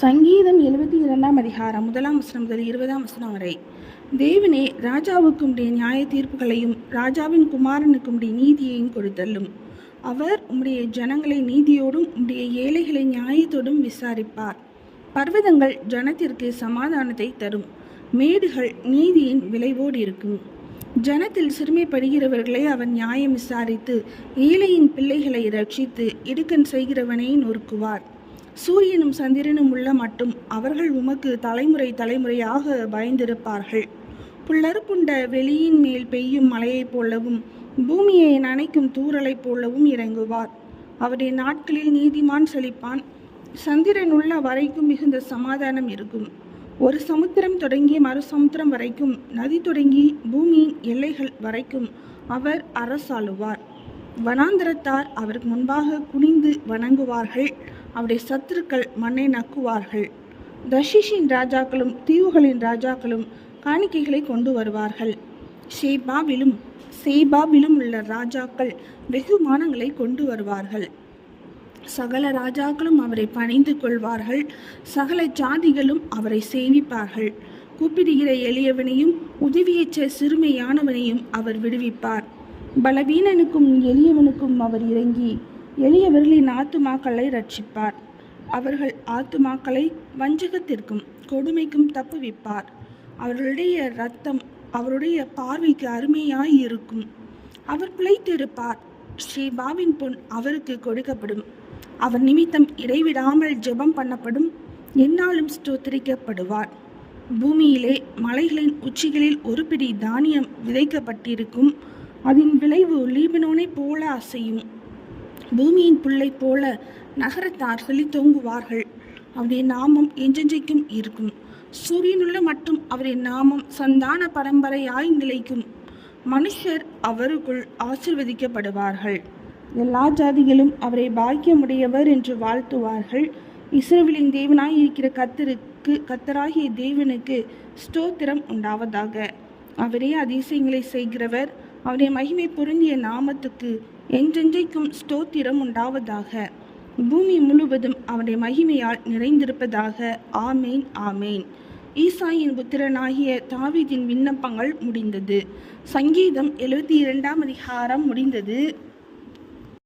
சங்கீதம் எழுபத்தி இரண்டாம் அதிகாரம் முதலாம் வசனம் முதல் இருபதாம் வசனம் வரை. தேவனே ராஜாவுக்கு உடைய நியாய தீர்ப்புகளையும் ராஜாவின் குமாரனுக்கு உடைய நீதியையும் கொடுத்தள்ளும். அவர் உம்முடைய ஜனங்களை நீதியோடும் உம்முடைய ஏழைகளை நியாயத்தோடும் விசாரிப்பார். பர்வதங்கள் ஜனத்திற்கு சமாதானத்தை தரும். மேடுகள் நீதியின் விளைவோடு இருக்கும். ஜனத்தில் சிறுமைப்படுகிறவர்களை அவர் நியாயம் விசாரித்து ஏழையின் பிள்ளைகளை ரட்சித்து இடுக்கன் செய்கிறவனை நொறுக்குவார். சூரியனும் சந்திரனும் உள்ள மட்டும் அவர்கள் உமக்கு தலைமுறை தலைமுறையாக பயந்திருப்பார்கள். புல்லறுப்புண்ட வெளியின் மேல் பெய்யும் மழையைப் போலவும் பூமியை நனைக்கும் தூறலைப் போலவும் இறங்குவார். அவருடைய நாட்களில் நீதிமான் செழிப்பான். சந்திரன் உள்ள வரைக்கும் மிகுந்த சமாதானம் இருக்கும். ஒரு சமுத்திரம் தொடங்கி மறு சமுத்திரம் வரைக்கும் நதி தொடங்கி பூமியின் எல்லைகள் வரைக்கும் அவர் அரசாளுவார். வனாந்திரத்தார் அவருக்கு முன்பாக குனிந்து வணங்குவார்கள். அவருடைய சத்துருக்கள் மண்ணை நக்குவார்கள். தஷிஷின் ராஜாக்களும் தீவுகளின் ராஜாக்களும் காணிக்கைகளை கொண்டு வருவார்கள். ஷேபாவிலும் சேபாவிலும் உள்ள ராஜாக்கள் வெகுமானங்களை கொண்டு வருவார்கள். சகல ராஜாக்களும் அவரை பணிந்து கொள்வார்கள். சகல ஜாதிகளும் அவரை சேவிப்பார்கள். கூப்பிடுகிற எளியவனையும் உதவியற்ற சிறுமையானவனையும் அவர் விடுவிப்பார். பலவீனனுக்கும் எளியவனுக்கும் அவர் இறங்கி எளியவர்களின் ஆத்துமாக்களை ரட்சிப்பார் அவர்கள் ஆத்துமாக்களை வஞ்சகத்திற்கும் கொடுமைக்கும் தப்புவிப்பார். அவர்களுடைய இரத்தம் அவருடைய பார்வைக்கு அருமையாய் இருக்கும் அவர் பிழைத்திருப்பார். ஸ்ரீபாவின் பொன் அவருக்கு கொடுக்கப்படும். அவர் நிமித்தம் இடைவிடாமல் ஜெபம் பண்ணப்படும். எந்நாளும் ஸ்தோத்திரிக்கப்படுவார். பூமியிலே மலைகளின் உச்சிகளில் ஒரு பிடி தானியம் விதைக்கப்பட்டிருக்கும். அதன் விளைவு லீபனோனைப் போல அசையும். பூமியின் பிள்ளை போல நகரத்தார் செழித்தோங்குவார்கள் அவருடைய நாமம் என்றென்றைக்கும் இருக்கும். சூரியனுள்ள மட்டும் அவருடைய நாமம் சந்தான பரம்பரையாய் நிலைக்கும். மனுஷர் அவருக்குள் ஆசிர்வதிக்கப்படுவார்கள். எல்லா ஜாதிகளும் அவரை பாக்கியமுடையவர் என்று வாழ்த்துவார்கள். இஸ்ரோவிலின் தேவனாய் இருக்கிற கத்தருக்கு கத்தராகிய தேவனுக்கு ஸ்தோத்திரம் உண்டாவதாக. அவரே அதிசயங்களை செய்கிறவர். அவருடைய மகிமை பொருந்திய நாமத்துக்கு என்றென்றைக்கும் ஸ்தோத்திரம் உண்டாவதாக. பூமி முழுவதும் அவருடைய மகிமையால் நிறைந்திருப்பதாக. ஆமேன் ஆமேன். ஈசாயின் புத்திரனாகிய தாவீதின் விண்ணப்பங்கள் முடிந்தது. சங்கீதம் எழுபத்தி இரண்டாம் அதிகாரம் முடிந்தது.